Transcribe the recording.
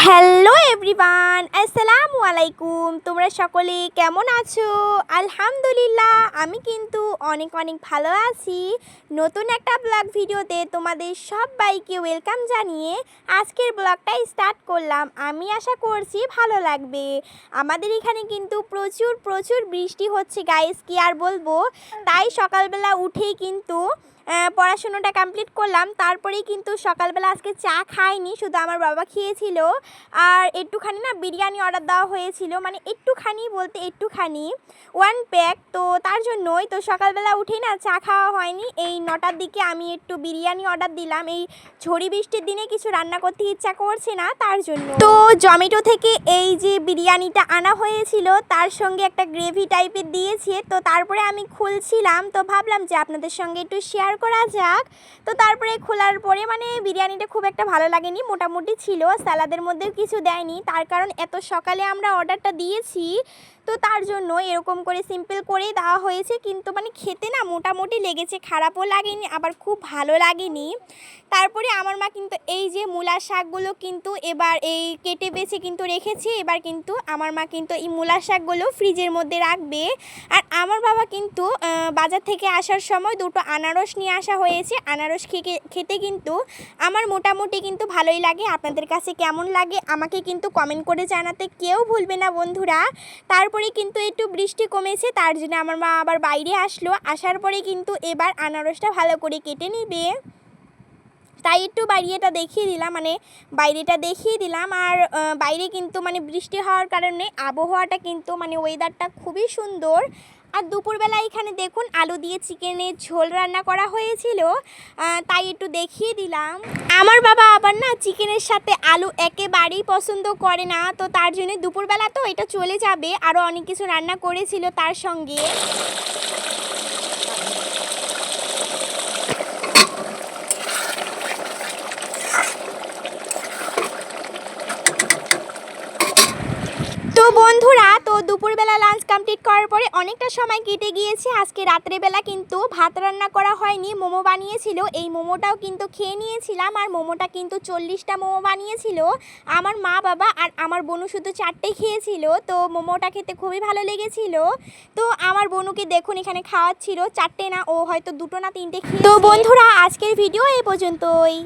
Hello everyone আসসালামু আলাইকুম তোমরা সকলে কেমন আছো? আলহামদুলিল্লাহ, আমি কিন্তু অনেক অনেক ভালো আছি। নতুন একটা ব্লগ ভিডিওতে তোমাদের সবাইকে ওয়েলকাম জানিয়ে আজকের ব্লগটা স্টার্ট করলাম। আমি আশা করছি ভালো লাগবে। আমাদের এখানে কিন্তু প্রচুর প্রচুর বৃষ্টি হচ্ছে গাইস কি আর বলব? তাই সকালবেলা উঠেই কিন্তু পড়াশুনোটা কমপ্লিট করলাম। তারপরেই কিন্তু সকালবেলা আজকে চা খাইনি, শুধু আমার বাবা খেয়েছিল। আর একটুখানি না বিরিয়ানি অর্ডার দেওয়া হয়েছিল। মানে একটুখানি বলতে একটুখানি ওয়ান প্যাক তো তার জন্যই তো সকালবেলা উঠেই না চা খাওয়া হয়নি। এই নটার দিকে আমি একটু বিরিয়ানি অর্ডার দিলাম। এই ঝড়ি বৃষ্টির দিনে কিছু রান্না করতে ইচ্ছা করছে না, তার জন্য। তো জমেটো থেকে এই যে বিরিয়ানিটা আনা হয়েছিল, তার সঙ্গে একটা গ্রেভি টাইপের দিয়েছে। তো তারপরে আমি খুলছিলাম। তো ভাবলাম যে আপনাদের সঙ্গে একটু শেয়ার করা যাক। তো তারপরে খোলার পরে মানে বিরিয়ানিটা খুব একটা ভালো লাগেনি, মোটামুটি ছিল। স্যালাদের মধ্যেও কিছু দেয়নি। তার কারণ এত সকালে আমরা অর্ডারটা দিয়েছি। তো তার জন্য এরকম করে সিম্পল করেই দেওয়া হয়েছে। কিন্তু মানে খেতে না মোটামুটি লেগেছে, খারাপও লাগেনি, আবার খুব ভালো লাগেনি। তারপরে আমার মা কিন্তু এই যে মূলা শাকগুলো কিন্তু এবার এই কেটে বেছে কিন্তু রেখেছে। এবার কিন্তু আমার মা কিন্তু এই মূলা শাকগুলো ফ্রিজের মধ্যে রাখবে। আর আমার বাবা কিন্তু বাজার থেকে আসার সময় দুটো আনারস নিয়ে আসা হয়েছে। আনারস খেতে কিন্তু আমার মোটামুটি কিন্তু ভালোই লাগে। আপনাদের কাছে কেমন লাগে আমাকে কিন্তু কমেন্ট করে জানাতে কেউ ভুলবে না বন্ধুরা। তারপরে কিন্তু একটু বৃষ্টি কমেছে, তার জন্য আমার মা আবার বাইরে আসলো। আসার পরে কিন্তু এবার আনারসটা ভালো করে কেটে নিবে। তাই একটু বাইরেটা দেখিয়ে দিলাম মানে বাইরেটা দেখিয়ে দিলাম। আর বাইরে কিন্তু মানে বৃষ্টি হওয়ার কারণে আবহাওয়াটা কিন্তু মানে ওয়েদারটা খুবই সুন্দর। আর দুপুরবেলা এখানে দেখুন আলু দিয়ে চিকেনের ঝোল রান্না করা হয়েছিল তাই একটু দেখিয়ে দিলাম। আমার বাবা আবার না চিকেনের সাথে আলু একেবারেই পছন্দ করে না, তো তার জন্য দুপুরবেলা তো এটা চলে যাবে, আরও অনেক কিছু রান্না করেছিল তার সঙ্গে তো বন্ধুরা, তো দুপুরবেলা লাঞ্চ কমপ্লিট করার পরে অনেকটা সময় কেটে গিয়েছে। আজকে রাত্রেবেলা কিন্তু ভাত রান্না করা হয়নি, মোমো বানিয়েছিল। এই মোমোটাও কিন্তু খেয়ে নিয়েছিলাম আর মোমোটা কিন্তু চল্লিশটা মোমো বানিয়েছিল। আমার মা, বাবা আর আমার বোনু শুধু চারটে খেয়েছিল, তো মোমোটা খেতে খুবই ভালো লেগেছিল। তো আমার বোনুকে দেখুন, এখানে খাওয়াচ্ছিল চারটে না, ও হয়তো দুটো না তিনটে খেয়ে তো বন্ধুরা, আজকের ভিডিও এই পর্যন্তই।